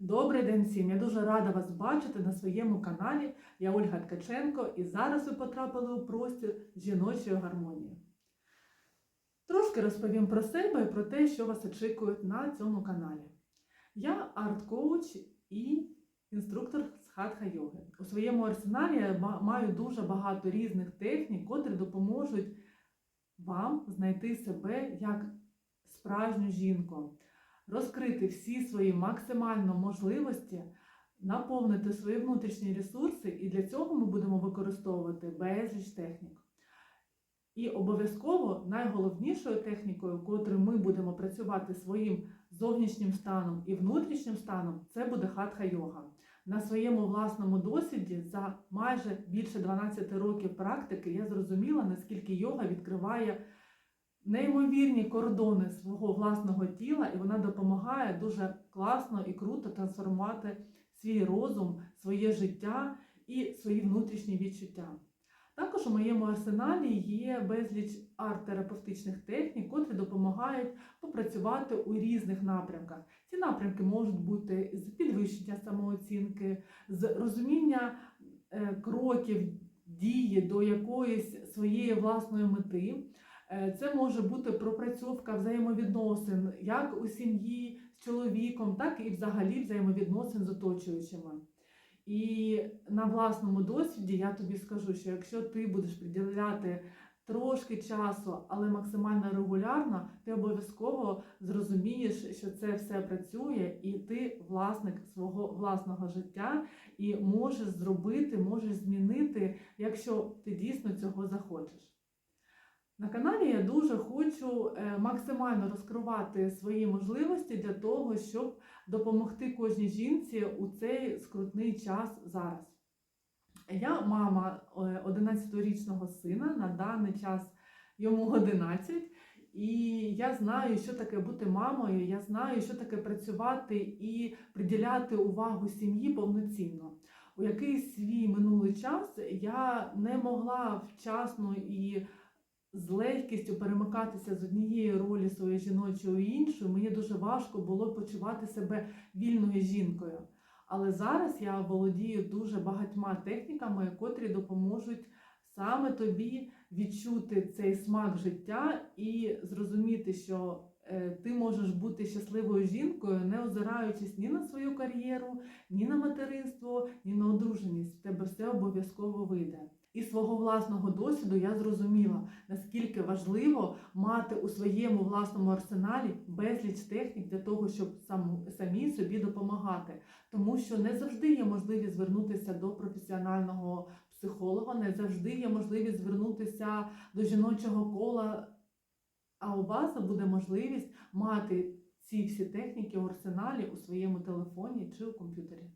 Добрий день всім! Я дуже рада вас бачити на своєму каналі. Я Ольга Ткаченко і зараз ви потрапили у простір жіночої гармонії. Трошки розповім про себе і про те, що вас очікує на цьому каналі. Я арт-коуч і інструктор з хатха йоги. У своєму арсеналі я маю дуже багато різних технік, котрі допоможуть вам знайти себе як справжню жінку розкрити всі свої максимально можливості, наповнити свої внутрішні ресурси, і для цього ми будемо використовувати безліч технік. І обов'язково найголовнішою технікою, котрою ми будемо працювати своїм зовнішнім станом і внутрішнім станом, це буде хатха йога. На своєму власному досвіді за майже більше 12 років практики я зрозуміла, наскільки йога відкриває неймовірні кордони свого власного тіла, і вона допомагає дуже класно і круто трансформувати свій розум, своє життя і свої внутрішні відчуття. Також у моєму арсеналі є безліч арт-терапевтичних технік, котрі допомагають попрацювати у різних напрямках. Ці напрямки можуть бути з підвищення самооцінки, з розуміння е, кроків дії до якоїсь своєї власної мети. Е, Це може бути пропрацьовка взаємовідносин як у сім'ї з чоловіком, так і взагалі взаємовідносин з оточуючими. І на власному досвіді я тобі скажу, що якщо ти будеш приділяти трошки часу, але максимально регулярно, ти обов'язково зрозумієш, що це все працює, і ти власник свого власного життя і можеш зробити, можеш змінити, якщо ти дійсно цього захочеш. На каналі я дуже хочу е, максимально розкривати свої можливості для того, щоб допомогти кожній жінці у цей скрутний час зараз. Я мама е, 11-річного сина, на даний час йому 11, і я знаю, що таке бути мамою, я знаю, що таке працювати і приділяти увагу сім'ї повноцінно. У якийсь свій минулий час я не могла вчасно і з легкістю перемикатися з однієї ролі своєї жіночої у іншу, мені дуже важко було почувати себе вільною жінкою. Але зараз я володію дуже багатьма техніками, котрі допоможуть саме тобі відчути цей смак життя і зрозуміти, що е, ти можеш бути щасливою жінкою, не озираючись ні на свою кар'єру, ні на материнство, ні на одруженість. В тебе все обов'язково вийде. Із свого власного досвіду я зрозуміла, наскільки важливо мати у своєму власному арсеналі безліч технік для того, щоб самі собі допомагати. Тому що не завжди є можливість звернутися до професіонального психолога, не завжди є можливість звернутися до жіночого кола. А у вас буде можливість мати ці всі техніки в арсеналі у своєму телефоні чи у комп'ютері.